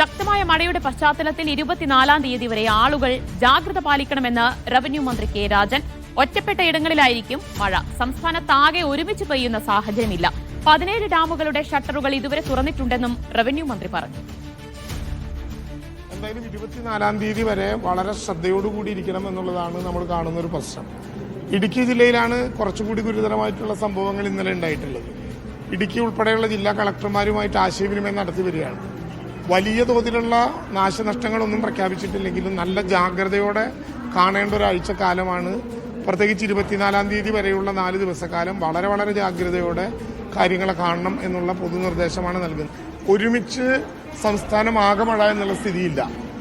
ശക്തമായ മഴയുടെ പശ്ചാത്തലത്തിൽ ഇരുപത്തിനാലാം തീയതി വരെ ആളുകൾ ജാഗ്രത പാലിക്കണമെന്ന് റവന്യൂ മന്ത്രി കെ രാജൻ. ഒറ്റപ്പെട്ട ഇടങ്ങളിലായിരിക്കും മഴ. സംസ്ഥാനത്താകെ ഒരുമിച്ച് പെയ്യുന്ന സാഹചര്യമില്ല. പതിനേഴ് ഡാമുകളുടെ ഷട്ടറുകൾ ഇതുവരെ തുറന്നിട്ടുണ്ടെന്നും റവന്യൂ മന്ത്രി പറഞ്ഞു. എന്തായാലും ഇരുപത്തിനാലാം തീയതി വരെ വളരെ ശ്രദ്ധയോടുകൂടി ഇരിക്കണം എന്നുള്ളതാണ് നമ്മൾ കാണുന്ന ഒരു പ്രശ്നം. ഇടുക്കി ജില്ലയിലാണ് കുറച്ചുകൂടി ഗുരുതരമായിട്ടുള്ള സംഭവങ്ങൾ ഇന്നലെ ഉണ്ടായിട്ടുള്ളത്. ഇടുക്കി ഉൾപ്പെടെയുള്ള ജില്ലാ കളക്ടർമാരുമായിട്ട് ആശയവിനിമയം നടത്തി വരികയാണ്. വലിയ തോതിലുള്ള നാശനഷ്ടങ്ങളൊന്നും പ്രഖ്യാപിച്ചിട്ടില്ലെങ്കിലും നല്ല ജാഗ്രതയോടെ കാണേണ്ട ഒരാഴ്ച കാലമാണ് പ്രത്യേകിച്ച് ഇരുപത്തിനാലാം തീയതി വരെയുള്ള നാല് ദിവസക്കാലം വളരെ വളരെ ജാഗ്രതയോടെ കാര്യങ്ങളെ കാണണം എന്നുള്ള പൊതുനിർദ്ദേശമാണ് നൽകുന്നത്. ഒരുമിച്ച് സംസ്ഥാനം ആകെ മഴ എന്നുള്ള സ്ഥിതിയില്ല.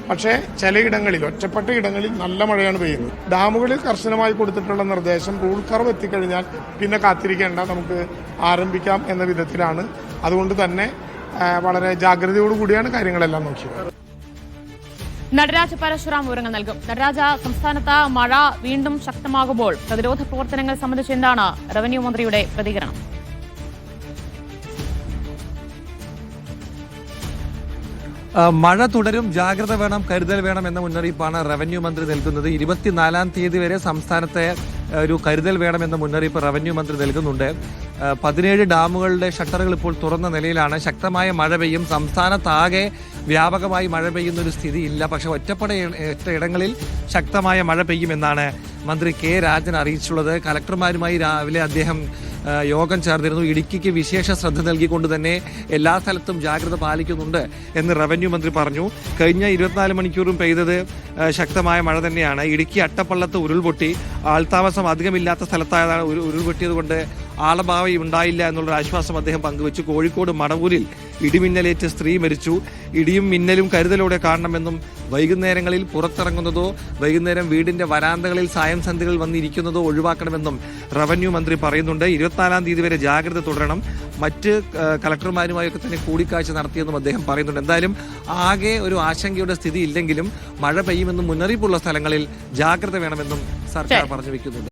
പക്ഷേ ചിലയിടങ്ങളിൽ ഒറ്റപ്പെട്ട ഇടങ്ങളിൽ നല്ല മഴയാണ് പെയ്യുന്നത്. ഡാമുകളിൽ കർശനമായി കൊടുത്തിട്ടുള്ള നിർദ്ദേശം റൂൾ കർവ് എത്തിക്കഴിഞ്ഞാൽ പിന്നെ കാത്തിരിക്കേണ്ട നമുക്ക് ആരംഭിക്കാം എന്ന വിധത്തിലാണ്. അതുകൊണ്ട് തന്നെ വളരെ ജാഗ്രതയോടുകൂടിയാണ് കാര്യങ്ങളെല്ലാം നോക്കിയത്. നടരാജ പരശുറാം വിവരങ്ങൾ നൽകും. നടരാജ സംസ്ഥാനത്ത് മഴ വീണ്ടും ശക്തമാകുമ്പോൾ പ്രതിരോധ പ്രവർത്തനങ്ങൾ സംബന്ധിച്ച് എന്താണ് റവന്യൂ മന്ത്രിയുടെ പ്രതികരണം? മഴ തുടരും ജാഗ്രത വേണം കരുതൽ വേണം എന്ന മുന്നറിയിപ്പാണ് റവന്യൂ മന്ത്രി നൽകുന്നത്. ഇരുപത്തിനാലാം തീയതി വരെ സംസ്ഥാനത്തെ ഒരു കരുതൽ വേണമെന്ന മുന്നറിയിപ്പ് റവന്യൂ മന്ത്രി നൽകുന്നുണ്ട്. പതിനേഴ് ഡാമുകളുടെ ഷട്ടറുകൾ ഇപ്പോൾ തുറന്ന നിലയിലാണ്. ശക്തമായ മഴ പെയ്യും. സംസ്ഥാനത്താകെ വ്യാപകമായി മഴ പെയ്യുന്ന ഒരു സ്ഥിതിയില്ല. പക്ഷെ ഒറ്റപ്പെട്ട ഇ- ഒറ്റ ഇടങ്ങളിൽ ശക്തമായ മഴ പെയ്യുമെന്നാണ് മന്ത്രി കെ രാജൻ അറിയിച്ചുള്ളത്. കലക്ടർമാരുമായി രാവിലെ അദ്ദേഹം യോഗം ചേർന്നിരുന്നു. ഇടുക്കിക്ക് വിശേഷ ശ്രദ്ധ നൽകിക്കൊണ്ട് തന്നെ എല്ലാ സ്ഥലത്തും ജാഗ്രത പാലിക്കുന്നുണ്ട് എന്ന് റവന്യൂ മന്ത്രി പറഞ്ഞു. കഴിഞ്ഞ ഇരുപത്തിനാല് മണിക്കൂറും പെയ്തത് ശക്തമായ മഴ തന്നെയാണ്. ഇടുക്കി അട്ടപ്പള്ളത്ത് ഉരുൾപൊട്ടി. ആൾതാമസം അധികമില്ലാത്ത സ്ഥലത്തായതാണ് ഉരുൾപൊട്ടിയതുകൊണ്ട് ഉരുൾപൊട്ടിയത് കൊണ്ട് ആളഭാവി ഉണ്ടായില്ല എന്നുള്ള ആശ്വാസം അദ്ദേഹം പങ്കുവച്ചു. കോഴിക്കോട് മടവൂരിൽ ഇടിമിന്നലേറ്റ് സ്ത്രീ മരിച്ചു. ഇടിയും മിന്നലും കരുതലോടെ കാണണമെന്നും വൈകുന്നേരങ്ങളിൽ പുറത്തിറങ്ങുന്നതോ വൈകുന്നേരം വീടിന്റെ വരാന്തകളിൽ സായം സന്ധികൾ വന്നിരിക്കുന്നതോ ഒഴിവാക്കണമെന്നും റവന്യൂ മന്ത്രി പറയുന്നുണ്ട്. ഇരുപത്തിനാലാം തീയതി വരെ ജാഗ്രത തുടരണം. മറ്റ് കളക്ടർമാരുമായൊക്കെ തന്നെ കൂടിക്കാഴ്ച നടത്തിയെന്നും അദ്ദേഹം പറയുന്നുണ്ട്. എന്തായാലും ആകെ ഒരു ആശങ്കയുടെ സ്ഥിതി ഇല്ലെങ്കിലും മഴ പെയ്യുമെന്നും മുന്നറിയിപ്പുള്ള സ്ഥലങ്ങളിൽ ജാഗ്രത വേണമെന്നും സർക്കാർ പറഞ്ഞു വെക്കുന്നുണ്ട്.